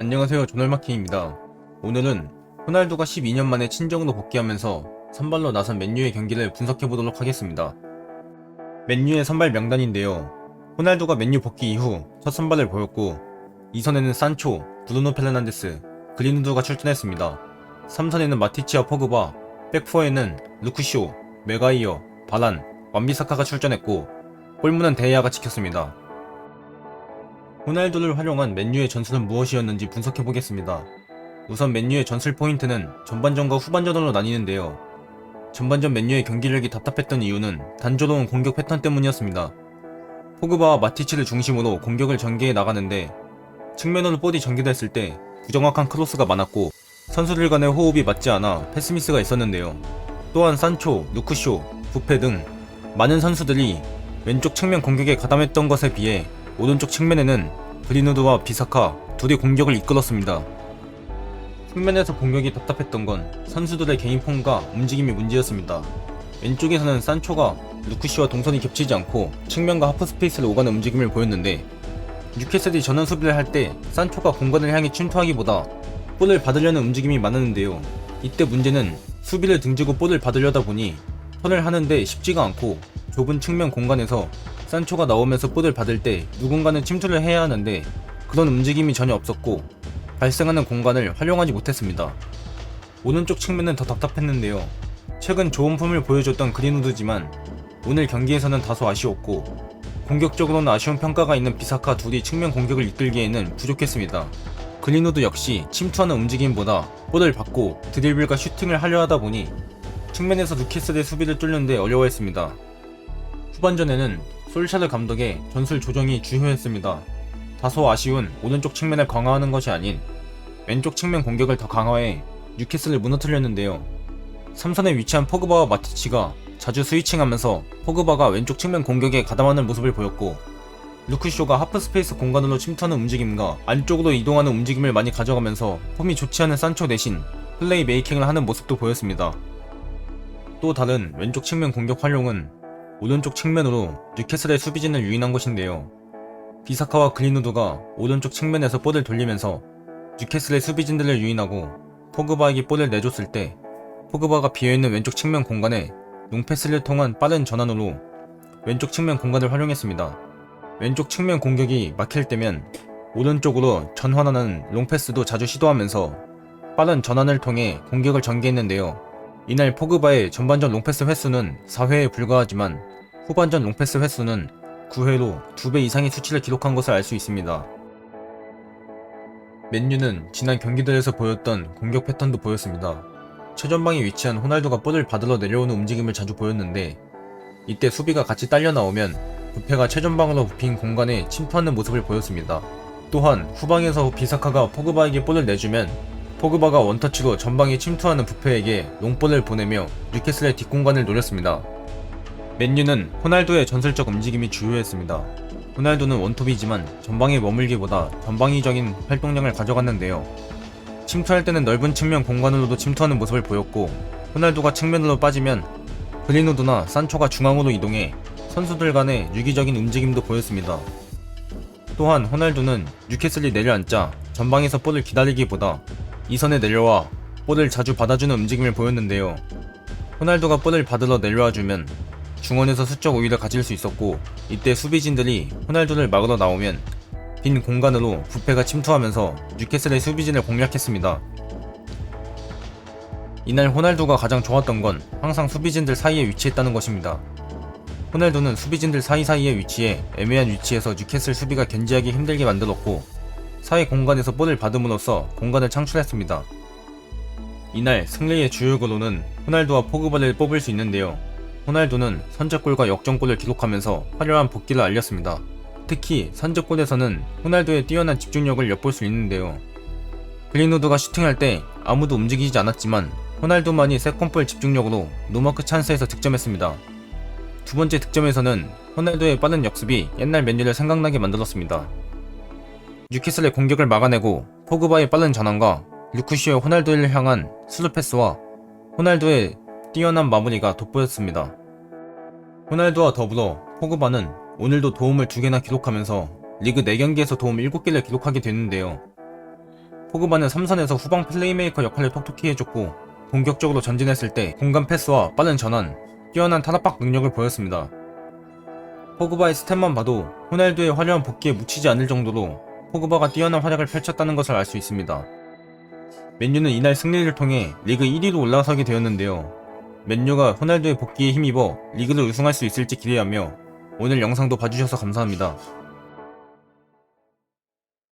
안녕하세요 조널마킹입니다. 오늘은 호날두가 12년 만에 친정으로 복귀하면서 선발로 나선 맨유의 경기를 분석해보도록 하겠습니다. 맨유의 선발 명단인데요. 호날두가 맨유 복귀 이후 첫 선발을 보였고 2선에는 산초, 브루노 페르난데스, 그린우드가 출전했습니다. 3선에는 마티치와 포그바, 백포에는 루크쇼, 메가이어, 바란, 완비사카가 출전했고 골문은 데이아가 지켰습니다. 호날두를 활용한 맨유의 전술은 무엇이었는지 분석해보겠습니다. 우선 맨유의 전술 포인트는 전반전과 후반전으로 나뉘는데요. 전반전 맨유의 경기력이 답답했던 이유는 단조로운 공격 패턴 때문이었습니다. 포그바와 마티치를 중심으로 공격을 전개해 나가는데 측면으로 볼이 전개됐을 때 부정확한 크로스가 많았고 선수들 간의 호흡이 맞지 않아 패스미스가 있었는데요. 또한 산초, 누쿠쇼, 부페 등 많은 선수들이 왼쪽 측면 공격에 가담했던 것에 비해 오른쪽 측면에는 그린우드와 비사카 둘이 공격을 이끌었습니다. 측면에서 공격이 답답했던 건 선수들의 개인 폼과 움직임이 문제였습니다. 왼쪽에서는 산초가 루크시와 동선이 겹치지 않고 측면과 하프 스페이스를 오가는 움직임을 보였는데 뉴캐슬이 전원 수비를 할 때 산초가 공간을 향해 침투하기보다 볼을 받으려는 움직임이 많았는데요. 이때 문제는 수비를 등지고 볼을 받으려다 보니 턴을 하는데 쉽지가 않고 좁은 측면 공간에서 산초가 나오면서 볼을 받을 때 누군가는 침투를 해야 하는데 그런 움직임이 전혀 없었고 발생하는 공간을 활용하지 못했습니다. 오른쪽 측면은 더 답답했는데요. 최근 좋은 폼을 보여줬던 그린우드지만 오늘 경기에서는 다소 아쉬웠고 공격적으로는 아쉬운 평가가 있는 비사카 둘이 측면 공격을 이끌기에는 부족했습니다. 그린우드 역시 침투하는 움직임보다 볼을 받고 드리블과 슈팅을 하려 하다 보니 측면에서 루키스의 수비를 뚫는데 어려워했습니다. 후반전에는 솔샤르 감독의 전술 조정이 주요했습니다. 다소 아쉬운 오른쪽 측면을 강화하는 것이 아닌 왼쪽 측면 공격을 더 강화해 뉴캐슬을 무너뜨렸는데요. 3선에 위치한 포그바와 마티치가 자주 스위칭하면서 포그바가 왼쪽 측면 공격에 가담하는 모습을 보였고 루크쇼가 하프 스페이스 공간으로 침투하는 움직임과 안쪽으로 이동하는 움직임을 많이 가져가면서 폼이 좋지 않은 산초 대신 플레이 메이킹을 하는 모습도 보였습니다. 또 다른 왼쪽 측면 공격 활용은 오른쪽 측면으로 뉴캐슬의 수비진을 유인한 것인데요. 비사카와 그린우드가 오른쪽 측면에서 볼을 돌리면서 뉴캐슬의 수비진들을 유인하고 포그바에게 볼을 내줬을 때 포그바가 비어있는 왼쪽 측면 공간에 롱패스를 통한 빠른 전환으로 왼쪽 측면 공간을 활용했습니다. 왼쪽 측면 공격이 막힐 때면 오른쪽으로 전환하는 롱패스도 자주 시도하면서 빠른 전환을 통해 공격을 전개했는데요. 이날 포그바의 전반전 롱패스 횟수는 4회에 불과하지만 후반전 롱패스 횟수는 9회로 2배 이상의 수치를 기록한 것을 알 수 있습니다. 맨유는 지난 경기들에서 보였던 공격 패턴도 보였습니다. 최전방에 위치한 호날두가 볼을 받으러 내려오는 움직임을 자주 보였는데 이때 수비가 같이 딸려 나오면 부페가 최전방으로 빈 공간에 침투하는 모습을 보였습니다. 또한 후방에서 비사카가 포그바에게 볼을 내주면 포그바가 원터치로 전방에 침투하는 부페에게 롱볼을 보내며 뉴캐슬의 뒷공간을 노렸습니다. 맨유는 호날두의 전술적 움직임이 주요했습니다. 호날두는 원톱이지만 전방에 머물기보다 전방위적인 활동량을 가져갔는데요. 침투할 때는 넓은 측면 공간으로도 침투하는 모습을 보였고 호날두가 측면으로 빠지면 그린우드나 산초가 중앙으로 이동해 선수들 간의 유기적인 움직임도 보였습니다. 또한 호날두는 뉴캐슬이 내려앉자 전방에서 볼을 기다리기보다 이선에 내려와 볼을 자주 받아주는 움직임을 보였는데요. 호날두가 볼을 받으러 내려와주면 중원에서 수적 우위를 가질 수 있었고 이때 수비진들이 호날두를 막으러 나오면 빈 공간으로 부페가 침투하면서 뉴캐슬의 수비진을 공략했습니다. 이날 호날두가 가장 좋았던 건 항상 수비진들 사이에 위치했다는 것입니다. 호날두는 수비진들 사이사이에 위치해 애매한 위치에서 뉴캐슬 수비가 견제하기 힘들게 만들었고 사이 공간에서 볼을 받음으로써 공간을 창출했습니다. 이날 승리의 주요고로는 호날두와 포그바를 뽑을 수 있는데요. 호날두는 선제골과 역전골을 기록하면서 화려한 복귀를 알렸습니다. 특히 선제골에서는 호날두의 뛰어난 집중력을 엿볼 수 있는데요. 그린우드가 슈팅할 때 아무도 움직이지 않았지만 호날두만이 세컨볼 집중력으로 노마크 찬스에서 득점했습니다. 두 번째 득점에서는 호날두의 빠른 역습이 옛날 맨유를 생각나게 만들었습니다. 뉴캐슬의 공격을 막아내고 포그바의 빠른 전환과 루크시오의 호날두를 향한 스루 패스와 호날두의 뛰어난 마무리가 돋보였습니다. 호날두와 더불어 포그바는 오늘도 도움을 2개나 기록하면서 리그 4경기에서 도움 7개를 기록하게 됐는데요. 포그바는 3선에서 후방 플레이메이커 역할을 톡톡히 해줬고 공격적으로 전진했을 때 공간 패스와 빠른 전환, 뛰어난 탄압박 능력을 보였습니다. 포그바의 스탯만 봐도 호날두의 화려한 복귀에 묻히지 않을 정도로 포그바가 뛰어난 활약을 펼쳤다는 것을 알 수 있습니다. 맨유는 이날 승리를 통해 리그 1위로 올라서게 되었는데요. 맨유가 호날두의 복귀에 힘입어 리그를 우승할 수 있을지 기대하며 오늘 영상도 봐주셔서 감사합니다.